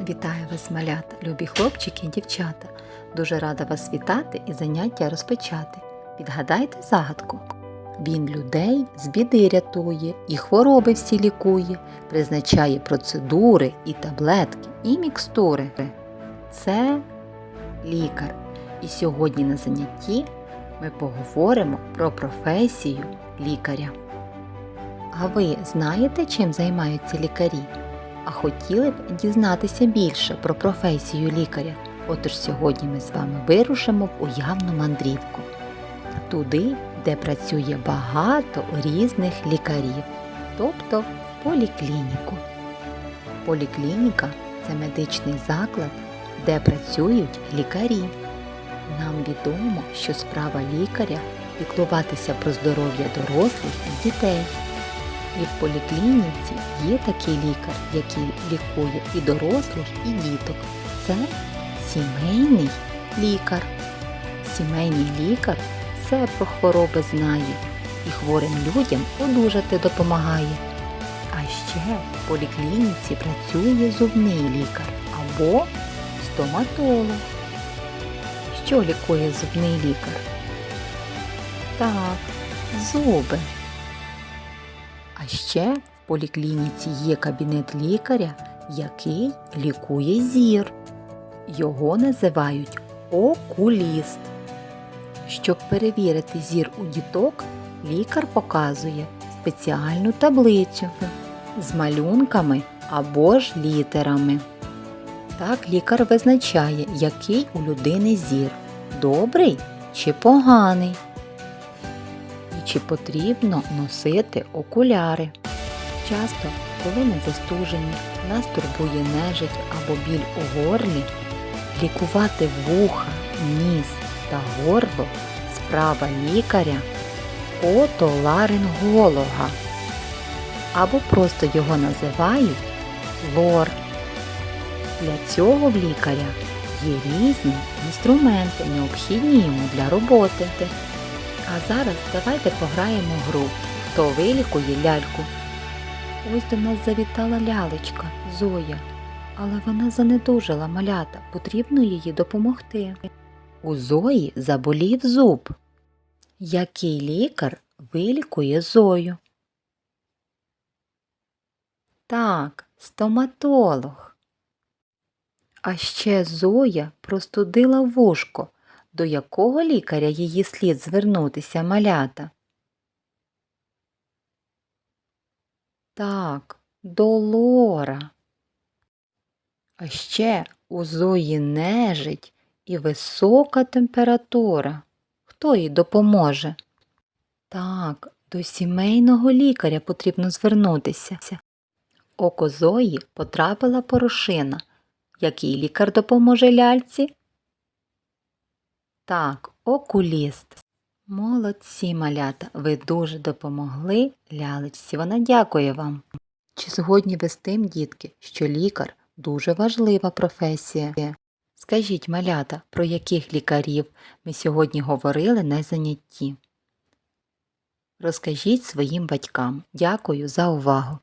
Вітаю вас, малята, любі хлопчики і дівчата. Дуже рада вас вітати і заняття розпочати. Підгадайте загадку. Він людей з біди рятує, і хвороби всі лікує, призначає процедури і таблетки, і мікстури. Це лікар. І сьогодні на занятті ми поговоримо про професію лікаря. А ви знаєте, чим займаються лікарі? А хотіли б дізнатися більше про професію лікаря. Отож сьогодні ми з вами вирушимо в уявну мандрівку. Туди, де працює багато різних лікарів, тобто в поліклініку. Поліклініка це медичний заклад, де працюють лікарі. Нам відомо, що справа лікаря піклуватися про здоров'я дорослих і дітей. І в поліклініці є такий лікар, який лікує і дорослих, і діток. Це сімейний лікар. Сімейний лікар все про хвороби знає і хворим людям одужати допомагає. А ще в поліклініці працює зубний лікар або стоматолог. Що лікує зубний лікар? Так, зуби. Ще в поліклініці є кабінет лікаря, який лікує зір. Його називають окуліст. Щоб перевірити зір у діток, лікар показує спеціальну таблицю з малюнками або ж літерами. Так лікар визначає, який у людини зір добрий чи поганий чи потрібно носити окуляри. Часто, коли ми застужені, нас турбує нежить або біль у горлі, лікувати вуха, ніс та горло справа лікаря отоларинголога або просто його називають лор. Для цього в лікаря є різні інструменти, необхідні йому для роботи. А зараз давайте пограємо гру. Хто вилікує ляльку? Ось до нас завітала лялечка Зоя, але вона занедужила малята, потрібно їй допомогти. У Зої заболів зуб. Який лікар вилікує Зою? Так, стоматолог. А ще Зоя простудила вушко. До якого лікаря її слід звернутися малята? Так, до лора. А ще у Зої нежить і висока температура. Хто їй допоможе? Так, до сімейного лікаря потрібно звернутися. Око Зої потрапила порошина. Який лікар допоможе ляльці? Так, окуліст. Молодці, малята, ви дуже допомогли лялечці. Вона дякує вам. Чи згодні ви з тим, дітки, що лікар дуже важлива професія? Скажіть, малята, про яких лікарів ми сьогодні говорили на занятті? Розкажіть своїм батькам. Дякую за увагу.